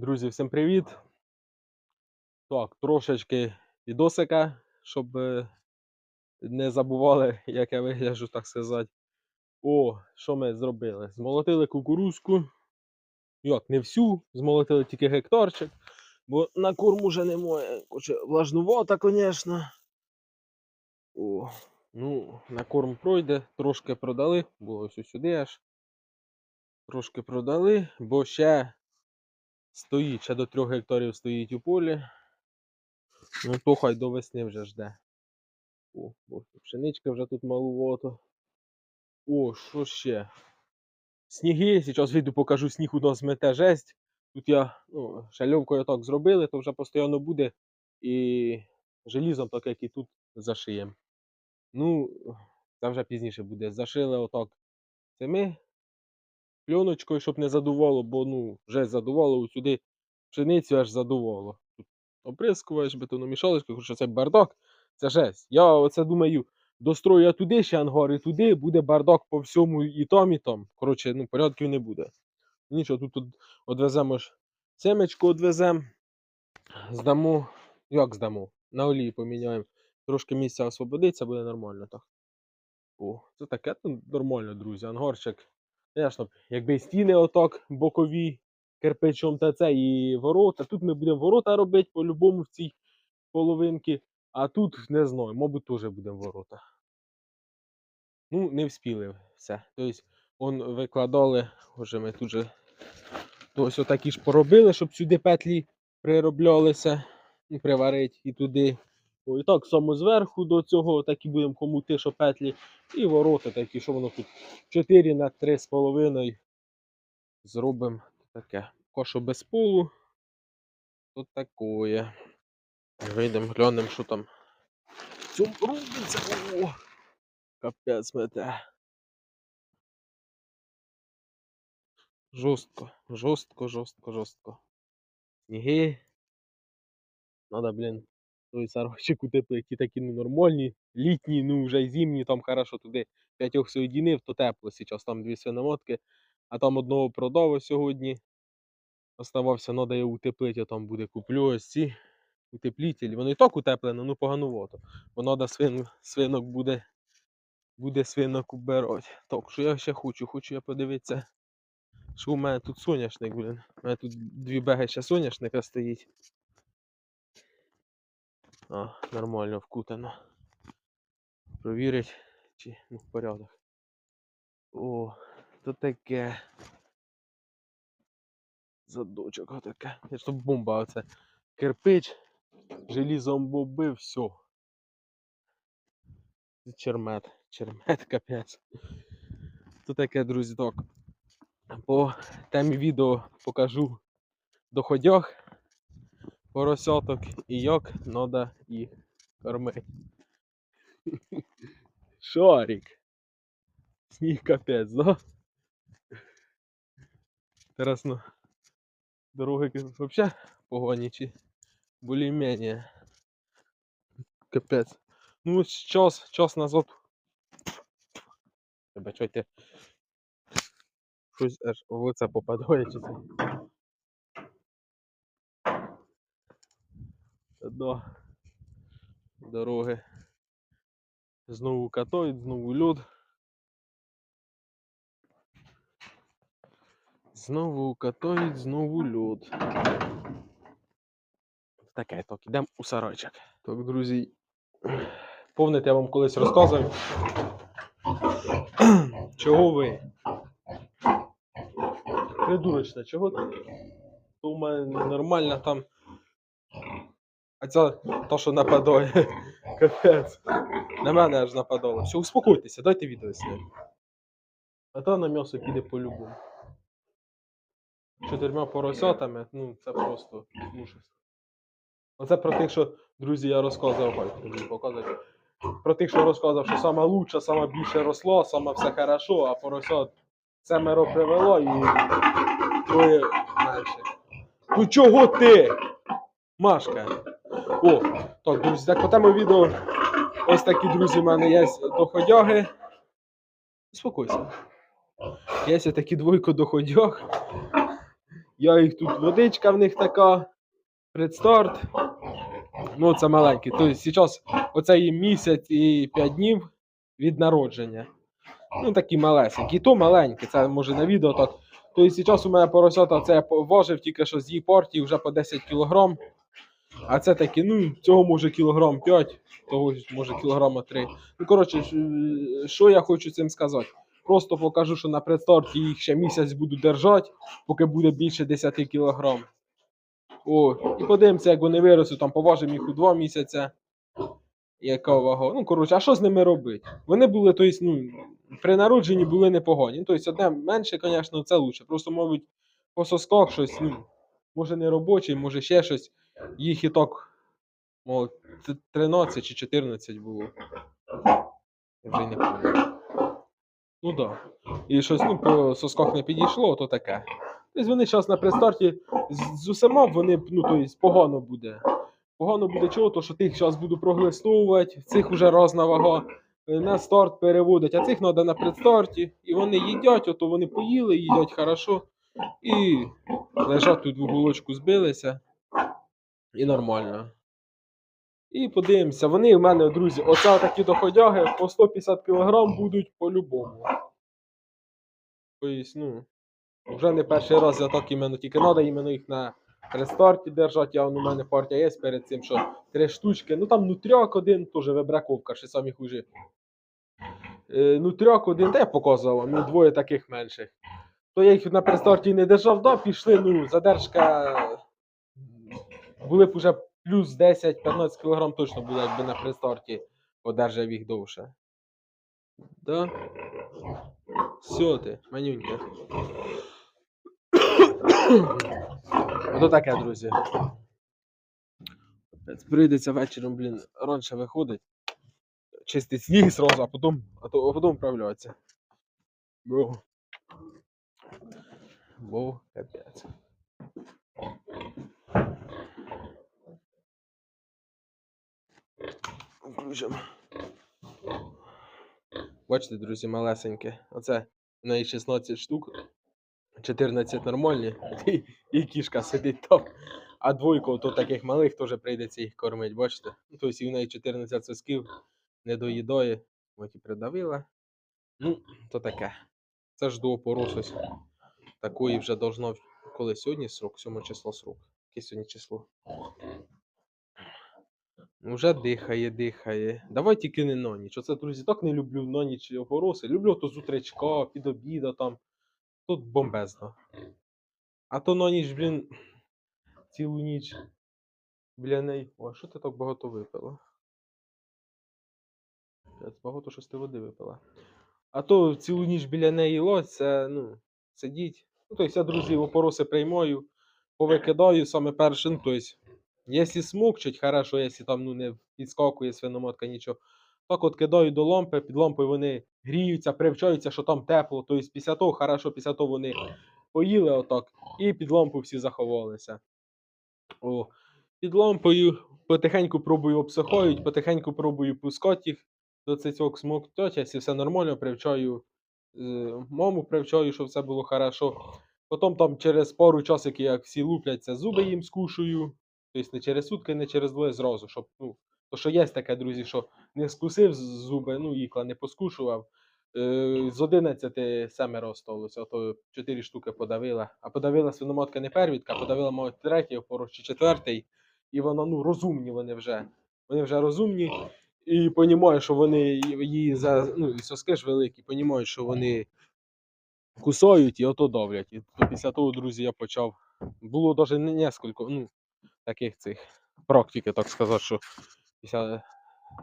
Друзі, всім привіт! Так, трошечки відосика, щоб не забували, як я вигляджу, так сказати. О, що ми зробили? Змолотили кукурузку. Як, не всю, змолотили тільки гектарчик, бо на корм уже немає. Хоче влажнувата, звісно. О, ну, на корм пройде, трошки продали, було ось сюди аж. Трошки продали, бо ще стоїть, ще до 3 гектарів стоїть у полі. Ну то хай до весни вже жде. О, о, пшеничка вже тут малувато. О, що ще? Сніги, зараз вийду покажу, сніг у нас мете жесть. Тут я, ну, шальовкою так зробили, то вже постійно буде. І желізом, так як і тут, зашиємо. Ну, це вже пізніше буде. Зашили отак цими пленочкою, щоб не задувало, бо ну, вже задувало сюди пшеницю аж задувало. Тут оприскуваєш бетономішалочкою, хоча це бардак, це жесть. Я оце думаю, дострою я туди ще ангар і туди, буде бардак по всьому і там, і там. Коротше, ну, порядків не буде. Нічого, тут, тут одвеземо ж семечку одвеземо, здамо. Як здамо? На олії поміняємо. Трошки місця освободиться, буде нормально так. О, це таке нормально, друзі. Ангарчик. Звісно, якби стіни отак бокові кирпичом та це і ворота. Тут ми будемо ворота робити по-любому в цій половинці. А тут не знаю, мабуть, теж будемо ворота. Ну, не вспіли все. Тобто, он викладали, вже ми тут же ось отакі ж поробили, щоб сюди петлі прироблялися, ну, приварити і туди. О, і так само зверху до цього такі будемо комути, що петлі, і ворота такі, що воно тут 4 на 3,5 зробимо таке. Кошу без полу. Тут такое. Вийдемо, глянемо, що там. в цьому робиться. О! Капець мете. Жорстко, жорстко, жорстко, жорстко. Сніги. Надо, блін, той сарочок утеплити, ті такі ну, нормальні, літні, ну вже й зимні, там хорошо туди п'ятьох соєдинив, то тепло зараз, там дві свиномотки, а там одного продав сьогодні. Оставався, надо його утеплити, я там буде куплю ось ці утеплітелі. Воно і так утеплено, ну поганувато. Бо надо свин, свинок буде, буде свинок убирати. Так, що я ще хочу? Хочу я подивитися, що у мене тут соняшник, блін. У мене тут дві беги ще соняшника стоїть. А, нормально вкутано. Провірить, чи ну, в порядок. О, то таке. Задочок отаке. Я ж то бомба оце. Кирпич, желізом боби, все. Чермет. Чермет, капець. То таке, друзі, так. По темі відео покажу доходях поросяток і як треба їх кормити. Шарик. Сніг капець, да? Зараз ну, дороги взагалі погані чи більш-менш. Капець. Ну, час, час назад. Тебе чуйте. Щось аж в лице попадає чи це. До дороги. Знову катають, знову льод. Знову катають, знову льод. Таке так, ідемо у сарайчик. Так, друзі. Помните, я вам колись розказував. Чого ви? Придурочна, чого ти? То у мене нормально там. А це то, що нападає. Капець. На мене аж нападало. Все, успокойтеся, дайте відео зняти. А то на м'ясо піде по-любому. Чотирма поросятами, ну це просто ужас. Оце про тих, що, друзі, я розказував, ой, показати. Про тих, що розказував, що сама лучша, сама більше росло, сама все хорошо, а поросят семеро привело і троє менше. Ну чого ти? Машка. О, так, друзі, так по відео. Ось такі, друзі, в мене є доходяги. Успокойся. Є такі двойко доходяг. Я їх тут водичка в них така. Предстарт. Ну, це маленький. Тобто зараз оце їм місяць і 5 днів від народження. Ну, такі малесенькі. І то маленькі, це може на відео так. Тобто зараз у мене поросята, це я поважив тільки що з її партії вже по 10 кг. А це такі, ну, цього може кілограм 5, того може кілограма 3. Ну, коротше, що я хочу цим сказати? Просто покажу, що на предстарті їх ще місяць буду держати, поки буде більше 10 кг. О, і подивимося, як вони виростуть, там поважимо їх у 2 місяці. Яка вага? Ну, коротше, а що з ними робити? Вони були, тобто, ну, при народженні були непогані. Тобто, одне менше, звісно, це лучше. Просто, мабуть, по сосках щось, ну, може не робочий, може ще щось. Їх і так, 13 чи 14 було. Я вже й не пам'ятаю. Ну так. Да. І щось ну, по сосках не підійшло, то таке. Тобто вони зараз на предстарті з, з усіма вони ну, тобто, погано буде. Погано буде чого, то що тих зараз буду проглистовувати, цих вже різна вага е, на старт переводить, а цих треба на предстарті. І вони їдять, ото вони поїли, їдять хорошо. І лежать тут в уголочку збилися. І нормально. І подивимося, вони в мене, друзі, оце такі доходяги по 150 кг будуть по-любому. Ну, вже не перший раз я так іменно, тільки треба іменно їх на рестарті держати. Я, у мене партія є перед цим, що три штучки. Ну там нутряк один, теж вибраковка, ще самі хужі. Е, нутряк один, та я показував, ну двоє таких менших. То я їх на престарті не держав, да, пішли, ну, задержка були б уже плюс 10-15 кг точно було, якби на престарті одержав їх довше. Да? Все ти, манюнька. Ото таке, друзі. Прийдеться вечором, блін, раніше виходить. Чистить сніг сразу, а потім, а то, а потім вправлятися. Бо. Бо капець. Включимо. Бачите, друзі, малесеньке. Оце в неї 16 штук. 14 нормальні, і, і кішка сидить там. А двойку то таких малих теж прийдеться їх кормити, бачите? Тобто і в неї 14 сосків не доїдає, от і придавила. Ну, то таке. Це ж до опоросось. Такої вже должно. Коли сьогодні срок? 7 число срок. Яке сьогодні число? Вже дихає, дихає. Давай тільки не на ніч. Оце, друзі, так не люблю на ніч опороси. Люблю то з утречка, під обіда там. Тут бомбезно. А то на ніч, блін, цілу ніч біля неї. О, що ти так багато випила? Багато щось ти води випила. А то цілу ніч біля неї лось, це, ну, сидіть. Ну, тобто я, друзі, опороси приймаю, повикидаю саме перше. Ну, тобто, якщо смокчуть, хорошо, якщо там ну, не підскакує свиномотка, нічого. Так от кидаю до лампи, під лампою вони гріються, привчаються, що там тепло. Тобто після того, хорошо, після того вони поїли отак, і під лампу всі заховалися. О, під лампою потихеньку пробую обсихають, потихеньку пробую пускати їх до цицьок смоктать, якщо все нормально, привчаю е, маму, привчаю, щоб все було хорошо. Потім там через пару часиків, як всі лупляться, зуби їм скушую. Тобто не через сутки, не через двоє зразу, щоб, ну, то що є таке, друзі, що не скусив зуби, ну, ікла не поскушував. Е, з 11 семеро осталося, то 4 штуки подавила. А подавила свиноматка не первітка, а подавила, мабуть, третій опорос чи четвертий. І вона, ну, розумні вони вже. Вони вже розумні. І розумію, що вони її за. Ну, і соски ж великі, розуміють, що вони кусають і ото давлять. І то після того, друзі, я почав. Було навіть не несколько, ну, таких цих практики, так сказати, що після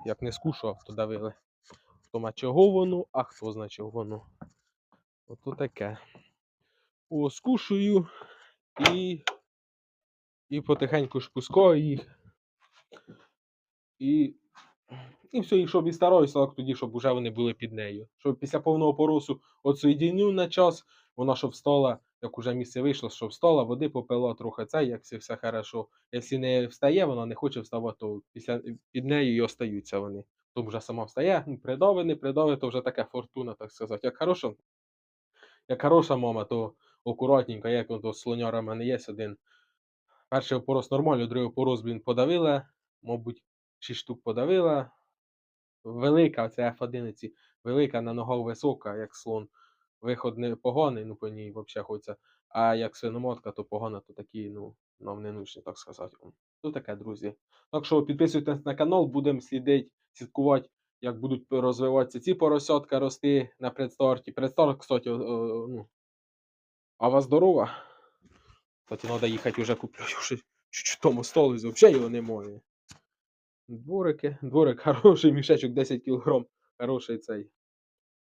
як не скушував, то давили. Хто а чого воно, а хто значив воно. Ото таке. О, скушую і, і потихеньку шпускаю їх. І, і все, і щоб і стараюся так тоді, щоб вже вони були під нею. Щоб після повного поросу отсоєдіню на час, вона щоб встала, як уже місце вийшло, щоб встала, води попила трохи це, як все, все хорошо. Якщо не встає, вона не хоче вставати, то після, під нею і остаються вони. То вже сама встає, ну, придави, не придави, то вже така фортуна, так сказати. Як хороша, як хороша мама, то акуратненько, як ото слоняра в мене є один. Перший опорос нормально, другий опорос, блін, подавила. Мабуть, 6 штук подавила. Велика, це F11, велика на ногах висока, як слон. Виход не поганий, ну по ній взагалі хочеться. А як свиномотка, то погана, то такі, ну, нам не нужні, так сказати. То таке, друзі. Так що підписуйтесь на канал, будемо слідити, слідкувати, як будуть розвиватися ці поросятка рости на предстарті. Предстарт, кстати, ну. А вас здорова? Кстати, треба їхати вже куплю. Чуть-чуть тому столу, взагалі його немає. Дворики, дворик хороший, мішечок 10 кг. Хороший цей.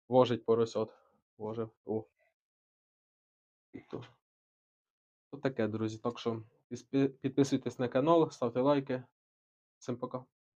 Вожить поросят. Вожив. О. То. То таке, друзі. Так що підписуйтесь на канал, ставте лайки. Всім пока.